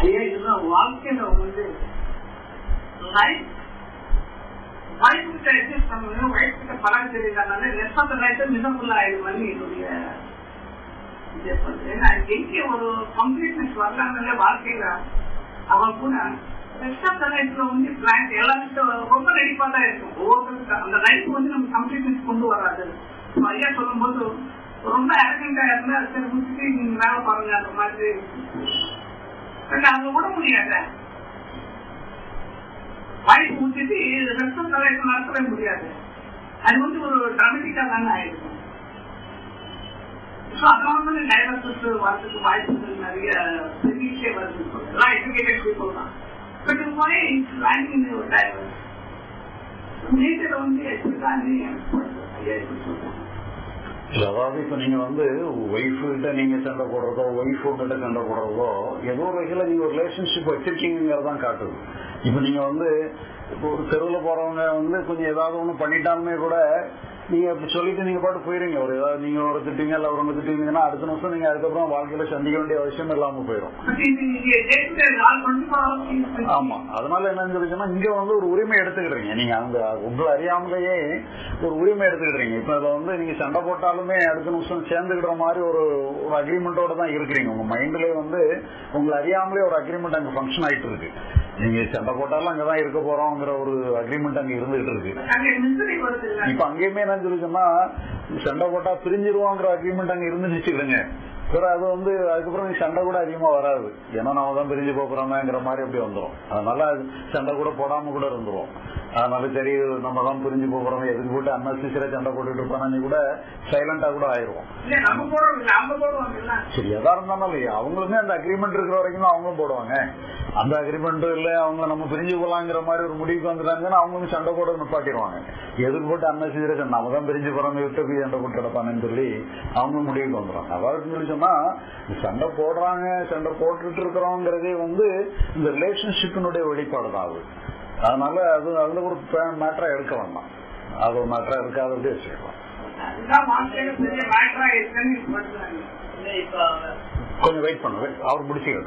ஐயா வாழ்க்கையில வந்து லைஃப் கிட்ட அட்ஜஸ்ட் கிட்ட தெரியலனால rest of the life miserable ஆயிடுவாங்க என்னுடைய ஏன்னா எங்க ஒரு கம்ப்ளீட்னஸ் வரலாங்கல்ல வாழ்க்கையில அவன் கூட ரெஸ்ட் ஆஃப் த லைஃப்ல வந்து பிளான் எல்லாருக்கும் ரொம்ப நடிப்பா தான் இருக்கும். ஒவ்வொருத்தருக்கு அந்த லைஃப் வந்து நம்ம கம்ப்ளீட்னஸ் கொண்டு வராது. ஐயா சொல்லும் போது ரொம்ப அரகண்டா இருந்தா சரி முடிச்சுட்டு நீங்க வேலை பாருங்க அந்த மாதிரி. அங்க விட முடியாது. வாய்ப்பு முடிச்சுட்டு ரெஸ்ட் ஆஃப் நடத்தவே முடியாது. அது வந்து ஒரு டிராமட்டிக்கா தானே ஆயிருக்கும் அதனால வந்து டைவர்சஸ் வரதுக்கு வாய்ப்புகள் நிறைய பெருகிட்டே வருது. எல்லாம் எஜுகேட்டட் பீப்புள் தான். பட் வாய் லேண்டிங் ஒரு டைவர்ஸ் நேச்சரை வந்து எப்படிதான் ஐயா எப்படி சொல்றாங்க. அதாவது இப்ப நீங்க வந்து ஒய்ஃப் கிட்ட நீங்க சண்டை போடுறதோ ஒய்ஃப் கிட்ட சண்டை போடுறதோ ஏதோ வகையில நீங்க ஒரு ரிலேஷன்ஷிப் வச்சிருக்கீங்கிறதான் காட்டுது. இப்ப நீங்க வந்து இப்போ ஒரு தெருவுல போறவங்க வந்து கொஞ்சம் ஏதாவது ஒண்ணு பண்ணிட்டாலுமே கூட நீங்க இப்ப சொல்லிட்டு நீங்க பாட்டு போயிருங்க ஒரு ஏதாவது நீங்க ஒரு திட்டீங்க இல்ல ஒரு திட்டீங்கன்னா அடுத்த நிமிஷம் நீங்க அதுக்கப்புறம் வாழ்க்கையில சந்திக்க வேண்டிய அவசியம் இல்லாம போயிடும் ஆமா. அதனால என்ன சொல்லிச்சுன்னா இங்க வந்து ஒரு உரிமை எடுத்துக்கிடுறீங்க நீங்க அந்த உங்களை அறியாமலேயே ஒரு உரிமை எடுத்துக்கிடுறீங்க இப்ப இதுல வந்து நீங்க சண்டை போட்டாலுமே அடுத்த நிமிஷம் சேர்ந்துக்கிற மாதிரி ஒரு ஒரு அக்ரிமெண்டோட தான் இருக்கிறீங்க. உங்க மைண்ட்லயே வந்து உங்களை அறியாமலே ஒரு அக்ரிமெண்ட் அங்க ஃபங்க்ஷன் ஆயிட்டு இருக்கு. நீங்க சண்டை போட்டாலும் அங்கதான் இருக்க போறோங்கிற ஒரு அக்ரிமெண்ட் அங்க இருந்துகிட்டு இருக்கு. இப்ப அங்கேயுமே என்ன சொல்லி சொன்னா சண்டை போட்டா பிரிஞ்சிருவோங்கிற அக்ரிமெண்ட் அங்க இருந்து வச்சுக்கிடுங்க பிறகு அது வந்து அதுக்கப்புறம் சண்டை கூட அதிகமா வராது. ஏன்னா நம்ம தான் பிரிஞ்சு போறோங்கிற மாதிரி அப்படி வந்துரும். அதனால அது சண்டை கூட போடாம கூட இருந்துரும். அதனால சரி நம்ம தான் பிரிஞ்சு போறோம் எதுக்கு போட்டு அன்னசிசரா சண்டை போட்டுட்டு இருப்பானா கூட சைலண்டா கூட அவங்க இல்ல சரி எதா இருந்தாலும் இல்லையா? அவங்களுமே அந்த அக்ரிமெண்ட் இருக்கிற வரைக்கும் அவங்களும் போடுவாங்க. அந்த அக்ரிமெண்ட்டும் இல்ல அவங்க நம்ம பிரிஞ்சு போலாங்கிற மாதிரி ஒரு முடிவுக்கு வந்துட்டாங்கன்னா அவங்களும் சண்டை போட நிப்பாட்டிடுவாங்க. எதுக்கு போட்டு அன்னசிதர நம்ம தான் பிரிஞ்சு போறோம் விட்டு போய் சண்டை போட்டு கிடப்பானு சொல்லி அவங்களும் முடிவுக்கு வந்துடுவாங்க. அதாவது சொல்லி சொன்னா சண்டை போடுறாங்க சண்டை போட்டுட்டு இருக்கிறோங்கிறதே வந்து இந்த ரிலேஷன்ஷிப்பினுடைய வெளிப்பாடு தான் அது. அதனால அது அதுல ஒரு மேட்டரா எடுக்க வேண்டாம். அது ஒரு மேட்டரா வச்சுக்கலாம். சொல்றாங்க. இல்ல இப்ப கொஞ்சம் வெயிட் பண்ணுங்க. அவர் முடிச்சுக்கிட்டு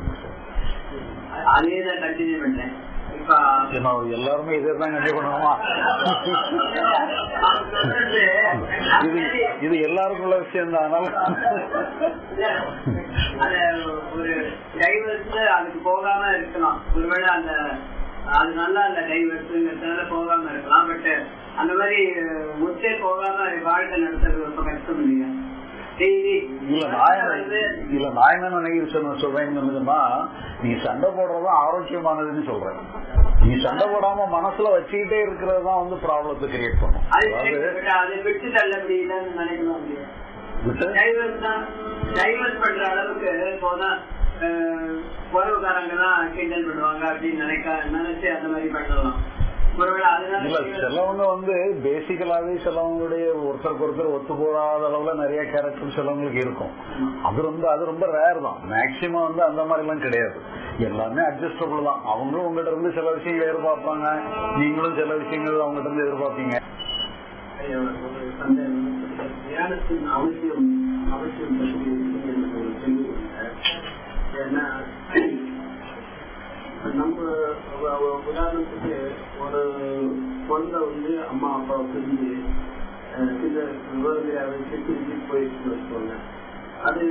எல்லாருமே இதே தான் கண்டிப்பா பண்ணுவோமா? இது இது எல்லாருக்குள்ள விஷயம் தான் ஒரு டைவர்ஸ் அதுக்கு போகாம இருக்கலாம். ஒருவேளை அந்த அது நல்லா அந்த டைவர்ஸ்ங்கிறதுனால போகாம இருக்கலாம் பட் அந்த மாதிரி முத்தே போகாம வாழ்க்கை நடத்துறது ரொம்ப கஷ்டம் இல்லையா இல்ல நான் என்ன- இல்ல நான் என்ன நினைக்கிறேன் சொன்ன சொல்றேன்னா நீ சண்டை போடுறதும் ஆரோக்கியமானதுன்னு சொல்றேன். நீ சண்டை போடாம மனசுல வச்சுக்கிட்டே இருக்கிறது தான் வந்து ப்ராப்ளத்தை கிரியேட் பண்ணும். விட்டு பண்ற அளவுக்கு போனா உறவுக்காரங்க எல்லாம் கிண்டல் பண்ணுவாங்க அப்படின்னு நினைக்க நினைச்சு அந்த மாதிரி பண்ணலாம். இல்ல சிலவங்க வந்து பேசிக்கலாவே சிலவங்களுடைய ஒருத்தருக்கு ஒருத்தர் ஒத்து போகாத அளவுல நிறைய கேரக்டர் சிலவங்களுக்கு இருக்கும். அது ரொம்ப அது ரொம்ப ரேர் தான். மேக்சிமம் வந்து அந்த மாதிரி எல்லாம் கிடையாது. எல்லாமே அட்ஜஸ்டபிள் தான். அவங்களும் உங்ககிட்ட இருந்து சில விஷயங்கள் எதிர்பார்ப்பாங்க. நீங்களும் சில விஷயங்கள் அவங்ககிட்ட இருந்து எதிர்பார்ப்பீங்க. அவசியம் அவசியம் ஏன்னா நம்ம உதாரணத்துக்கு ஒரு குழந்தை வந்து அம்மா அப்பாவை பிரிஞ்சு சில விவரங்களை வச்சு பிரிஞ்சு போயிடுச்சுன்னு வச்சுக்கோங்க. அது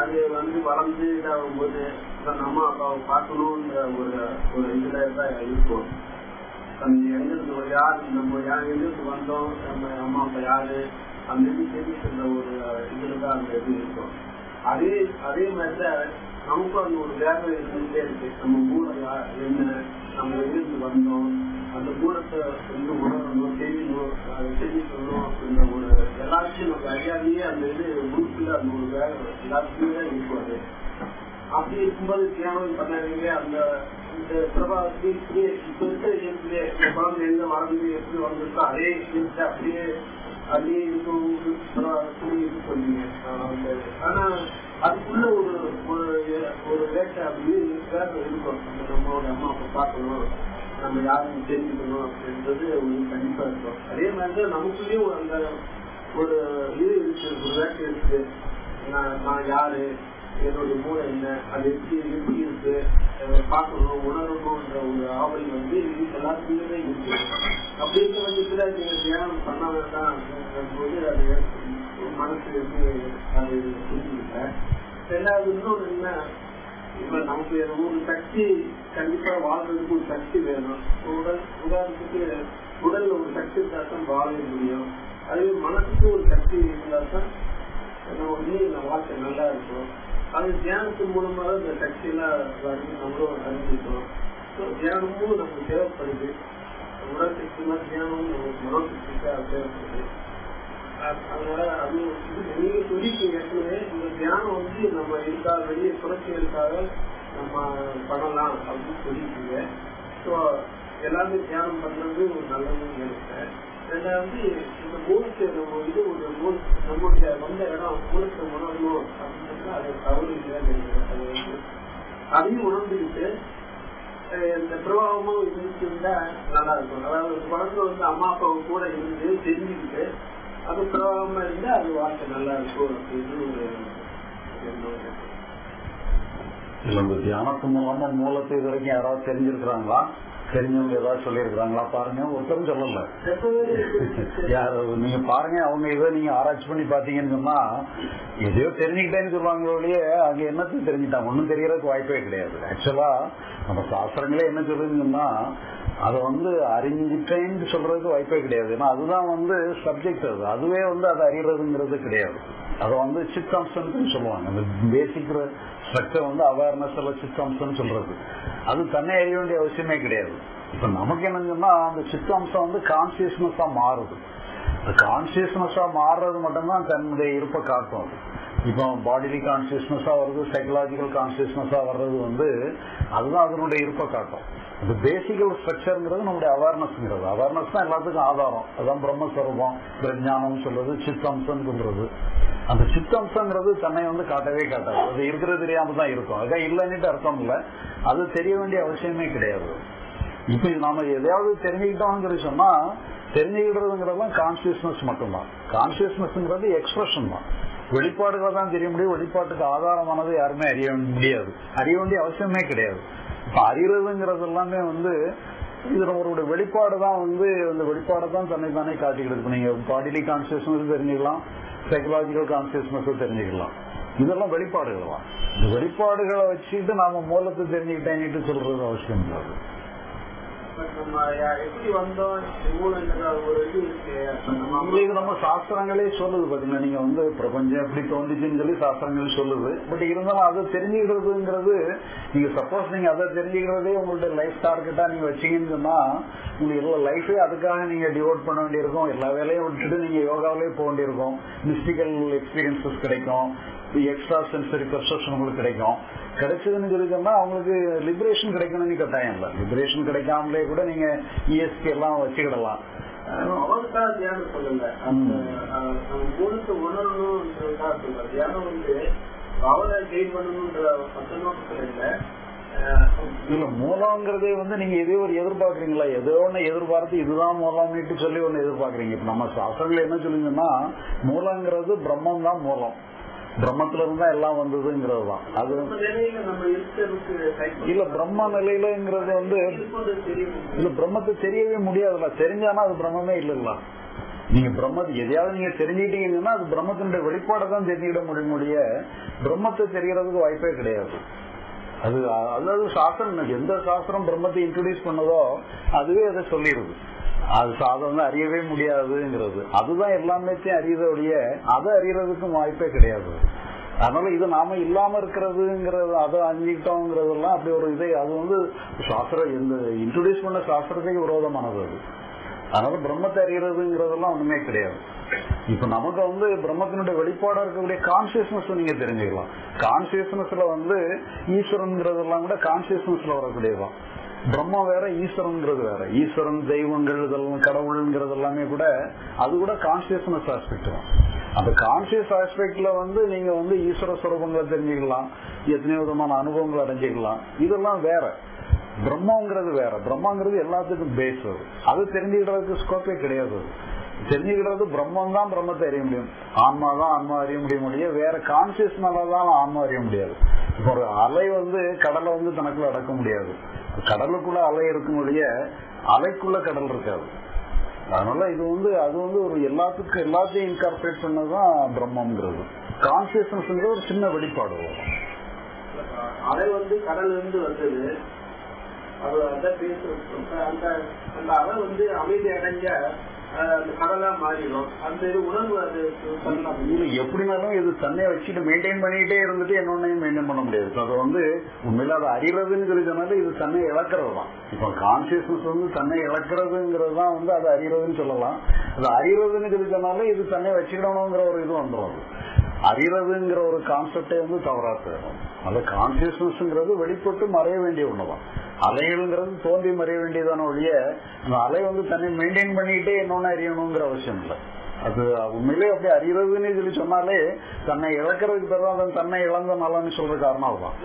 அது வந்து வளர்ந்து இதாகும் போது தன் அம்மா அப்பாவை பார்க்கணுன்ற ஒரு ஒரு இதுல தான் இருக்கும். நம்ம எங்கிருந்து ஒரு யார் நம்ம யார் எங்கிருந்து வந்தோம் நம்ம அம்மா அப்பா யாரு அந்த இது தெரிஞ்சுக்கிற ஒரு இதுல தான் அந்த இது இருக்கும். அதே அதே மாதிரிதான் நமக்கும் அந்த ஒரு வேலை இருந்துட்டே இருக்கு. நம்ம மூளை என்ன நம்ம எங்கிருந்து வந்தோம் அந்த மூலத்தை வந்து உணரணும் தெரியணும் அதை தெரிஞ்சுக்கணும் அப்படின்ற ஒரு எல்லாத்தையும் நம்ம அறியாமையே அந்த இது குரூப்ல அந்த ஒரு வேலை எல்லாத்துக்குமே இருக்காது அப்படி இருக்கும்போது தியானம் பண்ணாதீங்க அந்த இந்த பிரபாவத்தை இப்படியே இப்ப இருக்கிற இயற்கையிலே குழந்தை எந்த வளர்ந்து எப்படி வந்திருக்கோ அதே இயற்கை அப்படியே அப்படியே இருக்கும் பிரபாவத்தில் இது சொன்னீங்க ஆனா அதுக்குள்ள ஒரு ஒரு வேட்டை அப்படி வேற இருக்கும் அந்த நம்மளோட அம்மா அப்பா பார்க்கணும். நம்ம யாரும் தெரிஞ்சுக்கணும் அப்படின்றது ஒரு கண்டிப்பா இருக்கும். அதே மாதிரி தான் நமக்குள்ளேயும் அந்த ஒரு இது இருக்கு ஒரு வேட்டை இருக்கு. நான் நான் யாரு? என்னுடைய மூளை என்ன? அது எப்படி எப்படி இருக்கு? அஹ் பார்க்கணும் உணரணும்ன்ற ஒரு ஆவல் வந்து இது எல்லாத்துக்குமே இருக்கு. அப்படின்ற இருக்க பட்சத்துல தியானம் பண்ண வேண்டாம் போது அது மனசு வந்து அது புரிஞ்சுக்கிட்ட ரெண்டாவது இன்னொரு என்ன? இப்ப நமக்கு ஒரு சக்தி கண்டிப்பா வாழ்றதுக்கு ஒரு சக்தி வேணும். உடல் உதாரணத்துக்கு உடல்ல ஒரு சக்தி இருந்தா தான் வாழ முடியும். அதே மனசுக்கு ஒரு சக்தி இருந்தா தான் நம்ம நீர் வாழ்க்கை நல்லா இருக்கும். அது தியானத்தின் மூலமா தான் இந்த சக்தி எல்லாம் வருது நம்மளும் அறிஞ்சிக்கிறோம் ஸோ தியானமும் நமக்கு தேவைப்படுது. உடல் சக்தி எல்லாம் தியானமும் நமக்கு மனசக்திக்காக தேவைப்படுது. அதனால அது இது நீங்க சொல்லிட்டீங்க ஏற்கனவே இந்த தியானம் வந்து நம்ம இருக்கா வெளியே புரட்சிகளுக்காக நம்ம பண்ணலாம் அப்படின்னு சொல்லிட்டீங்க ஸோ எல்லாமே தியானம் பண்றது ஒரு நல்லதுன்னு நினைக்கிறேன் ரெண்டாவது இந்த மூலத்தை நம்ம வந்து ஒரு மூல நம்முடைய வந்த இடம் மூலத்தை உணரணும் அப்படின்னு அது தவறு இல்லைன்னு நினைக்கிறேன் அது வந்து அதையும் உணர்ந்துக்கிட்டு இந்த பிரபாவமும் இருந்துச்சுன்னா நல்லா இருக்கும் அதாவது ஒரு குழந்தை வந்து அம்மா அப்பாவு கூட இருந்து தெரிஞ்சுக்கிட்டு அது பிரபாவமா இருந்தா அது வாழ்க்கை நல்லா இருக்கும் அப்படின்னு ஒரு எண்ணம். இல்ல இந்த தியானத்து மூலமா மூலத்தை இது வரைக்கும் யாராவது தெரிஞ்சிருக்கிறாங்களா தெரிஞ்சவங்க ஏதாவது சொல்லியிருக்கிறாங்களா? பாருங்க ஒருத்தரும் சொல்லல. யார் நீங்க பாருங்க அவங்க ஏதோ நீங்க ஆராய்ச்சி பண்ணி பாத்தீங்கன்னு சொன்னா எதையோ தெரிஞ்சுக்கிட்டேன்னு சொல்லுவாங்களோ ஒழிய அங்க என்னத்தையும் தெரிஞ்சுட்டாங்க ஒன்னும் தெரியறதுக்கு வாய்ப்பே கிடையாது. ஆக்சுவலா நம்ம சாஸ்திரங்களே என்ன சொல்றதுன்னு சொன்னா அதை வந்து அறிஞ்சிட்டேன்னு சொல்றதுக்கு வாய்ப்பே கிடையாது. ஏன்னா அதுதான் வந்து சப்ஜெக்ட் அது. அதுவே வந்து அதை அறியறதுங்கிறது கிடையாது. அதை வந்து சித்தம்சம்னு சொல்லுவாங்க. அந்த பேசிக் ஸ்ட்ரக்சர் வந்து அவேர்னஸ் அல்ல எல்லாம் சித்தம்சம்னு சொல்றது. அது தன்னை அறிய வேண்டிய அவசியமே கிடையாது. இப்ப நமக்கு என்னங்கன்னா அந்த சித்தம்சம் வந்து கான்சியஸ்னஸா மாறுது. கான்சியஸ்னஸா மாறுறது மட்டும்தான் தன்னுடைய இருப்பை காட்டும் அது. இப்போ பாடிலி கான்சியஸ்னஸா வருது சைக்கலாஜிக்கல் கான்சியஸ்னஸா வர்றது வந்து அதுதான் அதனுடைய இருப்பை காட்டும் இந்த பேசிக்கல் ஸ்ட்ரக்சர்ங்கிறது நம்முடைய அவேர்னஸ்ங்கிறது அவேர்னஸ் தான் எல்லாத்துக்கும் ஆதாரம். அதான் பிரம்மஸ்வரூபம் பிரஜானம் சொல்றது சித்தம்சம் அந்த சித்தம்சங்கிறது தன்னை வந்து காட்டவே காட்டாது. அது இருக்கிறது தெரியாம தான் இருக்கும். அதான் இல்லைன்னுட்டு அர்த்தம் இல்லை. அது தெரிய வேண்டிய அவசியமே கிடையாது. இப்ப நாம எதையாவது தெரிஞ்சுக்கிட்டோம்னு சொன்னா தெரிஞ்சுக்கிறதுங்கிறதுலாம் கான்சியஸ்னஸ் மட்டும்தான். கான்சியஸ்னஸ்ங்கிறது எக்ஸ்பிரஷன் தான். வெளிப்பாடுகளை தான் தெரிய முடியும். வெளிப்பாட்டுக்கு ஆதாரமானது யாருமே அறிய முடியாது. அறிய வேண்டிய அவசியமே கிடையாது. இப்ப எல்லாமே வந்து இதுல நம்மளுடைய வெளிப்பாடு தான் வந்து அந்த வெளிப்பாடு தான் தன்னை தானே காட்டிக்கிட்டு இருக்கு. நீங்க பாடிலி கான்சியஸ்னஸ் தெரிஞ்சுக்கலாம். சைக்கலாஜிக்கல் கான்சியஸ்னஸ் தெரிஞ்சுக்கலாம். இதெல்லாம் வெளிப்பாடுகள்? தான் இந்த வெளிப்பாடுகளை வச்சுட்டு நாம மூலத்தை தெரிஞ்சுக்கிட்டேன்னு சொல்றது அவசியம் இல்லாது உங்களுக்கு நம்ம சாஸ்திரங்களே சொல்லுது பாத்தீங்களா? நீங்க வந்து பிரபஞ்சம் எப்படி தோன்றுச்சுன்னு சொல்லி சாஸ்திரங்கள் சொல்லுது. பட் இருந்தாலும் அதை தெரிஞ்சுக்கிறதுங்கிறது நீங்க சப்போஸ் நீங்க அதை தெரிஞ்சுக்கிறதே உங்களுடைய லைஃப் டார்கெட்டா நீங்க வச்சீங்கன்னு சொன்னா உங்களுக்கு எல்லா லைஃபே அதுக்காக நீங்க டிவோட் பண்ண வேண்டியிருக்கும். எல்லா வேலையும் விட்டுட்டு நீங்க யோகாவிலே போக வேண்டியிருக்கும். மிஸ்டிக்கல் எக்ஸ்பீரியன்சஸ் கிடைக்கும். எக்ஸ்ட்ரா சென்சரி பெர்செப்ஷன் உங்களுக்கு கிடைக்கும். கிடைச்சதுன்னு சொல்லிட்டோம்னா அவங்களுக்கு லிபரேஷன் கிடைக்கணும்னு கட்டாயம் இல்லை. லிபரேஷன் கிடைக்காமலே கூட நீங்க இஎஸ்பி எல்லாம் வச்சுக்கிடலாம். அவரை கெயின் பண்ணணும்ன்ற இல்ல. மூலங்கிறதே வந்து நீங்க எதோ ஒரு எதிர்பார்க்கறீங்களா? ஏதோ ஒண்ணு எதிர்பார்த்து இதுதான் மூலம்னுட்டு சொல்லி ஒண்ணு எதிர்பார்க்கறீங்க. இப்ப நம்ம சாஸ்திரங்கள் என்ன சொல்லுங்கன்னா மூலங்கிறது பிரம்மம் தான் மூலம். பிரம்மத்துல இருந்தா எல்லாம் வந்ததுங்கிறது தான் அது இல்ல பிரம்ம நிலையிலங்கிறது வந்து இல்ல பிரம்மத்தை தெரியவே முடியாதுல்ல. தெரிஞ்சானா அது பிரம்மமே இல்லல்ல. நீங்க பிரம்மத்தை எதையாவது நீங்க தெரிஞ்சுக்கிட்டீங்கன்னா அது பிரம்மத்தினுடைய வெளிப்பாடை தான் தெரிஞ்சுக்கிட முடியும் முடிய பிரம்மத்தை தெரியறதுக்கு வாய்ப்பே கிடையாது. அது அதாவது சாஸ்திரம். எந்த சாஸ்திரம் பிரம்மத்தை இன்ட்ரோடியூஸ் பண்ணதோ அதுவே அதை சொல்லிடுது. அது சாதம் வந்து அறியவே முடியாதுங்கிறது. அதுதான் எல்லாமே அறியதோடைய அதை அறியறதுக்கும் வாய்ப்பே கிடையாது. அதனால இது நாம இல்லாம இருக்கிறதுங்கிறது அதை அஞ்சிக்கிட்டோங்கிறதெல்லாம் அப்படி ஒரு இதை அது வந்து சாஸ்திரம் இந்த இன்ட்ரோடியூஸ் பண்ண சாஸ்திரத்துக்கு விரோதமானது அது. அதனால பிரம்மத்தை அறியறதுங்கிறதெல்லாம் ஒண்ணுமே கிடையாது. இப்ப நமக்கு வந்து பிரம்மத்தினுடைய வெளிப்பாடா இருக்கக்கூடிய கான்சியஸ்னஸ் நீங்க தெரிஞ்சுக்கலாம். கான்சியஸ்னஸ்ல வந்து ஈஸ்வரன்ங்கிறதெல்லாம் கூட கான்சியஸ்னஸ்ல வரக்கூடியதுதான். பிரம்மா வேற ஈஸ்வரன்ங்கிறது வேற. ஈஸ்வரன் தெய்வங்கள் இதெல்லாம் கடவுள்ங்கிறது எல்லாமே கூட அது கூட கான்சியஸ்னஸ் ஆஸ்பெக்ட் தான். அந்த கான்சியஸ் ஆஸ்பெக்ட்ல வந்து நீங்க வந்து ஈஸ்வர சுரூபங்களை தெரிஞ்சுக்கலாம். எத்தனையோ விதமான அனுபவங்களை அடைஞ்சிக்கலாம். இதெல்லாம் வேற. பிரம்மாங்கிறது வேற. பிரம்மாங்கிறது எல்லாத்துக்கும் பேஸ் அது. அது தெரிஞ்சுக்கிறதுக்கு ஸ்கோப்பே கிடையாது. அது. தெரிஞ்சுக்கிறது பிரம்மம் தான் பிரம்மத்தை அறிய முடியும். ஆன்மா தான் ஆன்மா அறிய முடியும் ஒழிய வேற கான்சியஸ்னால தான் ஆன்மா அறிய முடியாது. இப்போ ஒரு அலை வந்து கடலை வந்து தனக்குள்ள அடக்க முடியாது. கடலுக்குள்ள அலை இருக்கும் ஒழிய அலைக்குள்ள கடல் இருக்காது. அதனால இது வந்து அது வந்து ஒரு எல்லாத்துக்கும் எல்லாத்தையும் இன்கார்பரேட் பண்ணதான் பிரம்மங்கிறது கான்சியஸ்னஸ் ஒரு சின்ன வெளிப்பாடு. வரும் அலை வந்து கடல் இருந்து வந்தது. அது அந்த அந்த அலை வந்து அமைதி அடைஞ்ச அஹ், அந்த இது உணர்வு அது எப்படினாலும் இது தன்னை வச்சுட்டு மெயின்டைன் பண்ணிட்டே இருந்துட்டு என்னொன்னையும் மெயின்டைன் பண்ண முடியாது. அது வந்து உண்மையில அது அறிறதுன்னு சொல்லி இது தன்னை இழக்கிறது தான். இப்ப கான்சியஸ்னஸ் வந்து தன்னை இழக்கிறதுங்கிறது தான் வந்து அது அறிறதுன்னு சொல்லலாம். அது அறிறதுன்னு சொல்லி சொன்னாலும் இது தன்னை வச்சுக்கணுங்கிற ஒரு இது வந்துடும் அது அறிறதுங்கிற ஒரு கான்செப்டே வந்து தவறா போயிடும். அது கான்சியஸ்னஸ்ங்கிறது வெளிப்பட்டு மறைய வேண்டிய ஒண்ணுதான். அலைகள்ங்கிறது தோன்றி மறைய வேண்டியதான ஒழிய அந்த அலை வந்து தன்னை மெயின்டைன் பண்ணிட்டே இன்னொன்னு அறியணுங்கிற அவசியம் இல்லை. அது உண்மையிலே அப்படி அறியறதுன்னு சொல்லி சொன்னாலே தன்னை இழக்கிறதுக்கு பிறகு அதன் தன்னை இழந்த நலன்னு சொல்ற காரணம் அதுதான்.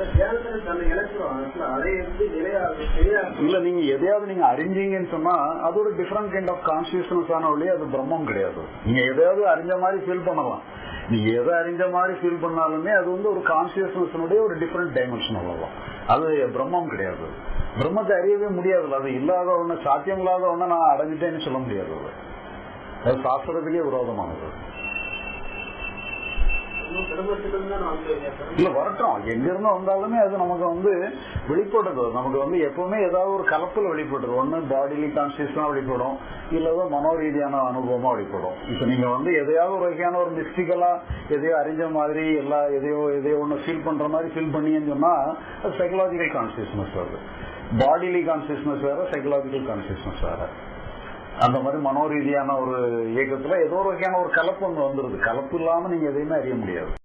இல்ல நீங்க எதையாவது நீங்க அறிஞ்சீங்கன்னு சொன்னா அது ஒரு டிஃபரெண்ட் கைண்ட் ஆஃப் கான்சியஸ்னஸ் ஆன ஒழிய அது பிரம்மம் கிடையாது. நீங்க எதையாவது அறிஞ்ச மாதிரி ஃபீல் பண்ணலாம். நீங்க எதை அறிஞ்ச மாதிரி ஃபீல் பண்ணாலுமே அது வந்து ஒரு கான்சியஸ்னஸ் ஒரு டிஃபரெண்ட் டைமென்ஷன் அவ்வளவுதான். அது பிரம்மம் கிடையாது. பிரம்மத்தை அறியவே முடியாது. அது இல்லாத ஒண்ணு சாத்தியம் இல்லாத ஒண்ணு நான் அடைஞ்சிட்டேன்னு சொல்ல முடியாது. அது அது சாஸ்திரத்துக்கே விரோதமானது. இல்ல வரட்டும். எங்க இருந்து வந்தாலுமே அது நமக்கு வந்து வெளிப்படுது. நமக்கு வந்து எப்பவுமே ஏதாவது ஒரு கலப்புல வெளிப்படுது. ஒண்ணு பாடிலி கான்சியஸ் வெளிப்படும். இல்ல மனோ ரீதியான அனுபவமா வெளிப்படும். இப்ப நீங்க வந்து எதையாவது ஒரு வகையான ஒரு மிஸ்டிக்கலா எதையோ அறிஞ்ச மாதிரி எல்லா எதையோ எதையோ ஒண்ணு ஃபீல் பண்ற மாதிரி ஃபீல் பண்ணீங்கன்னு சொன்னா அது சைக்கலாஜிக்கல் கான்சியஸ்னஸ் வருது பாடிலி கான்சியஸ்னஸ் வேற சைக்கலாஜிக்கல் கான்சியஸ்னஸ் வேற. அந்த மாதிரி மனோரீதியான ஒரு இயக்கத்துல ஏதோ ஒரு வகையான ஒரு கலப்பு ஒன்று வந்துருது. கலப்பு இல்லாம நீங்க எதையுமே அறிய முடியாது.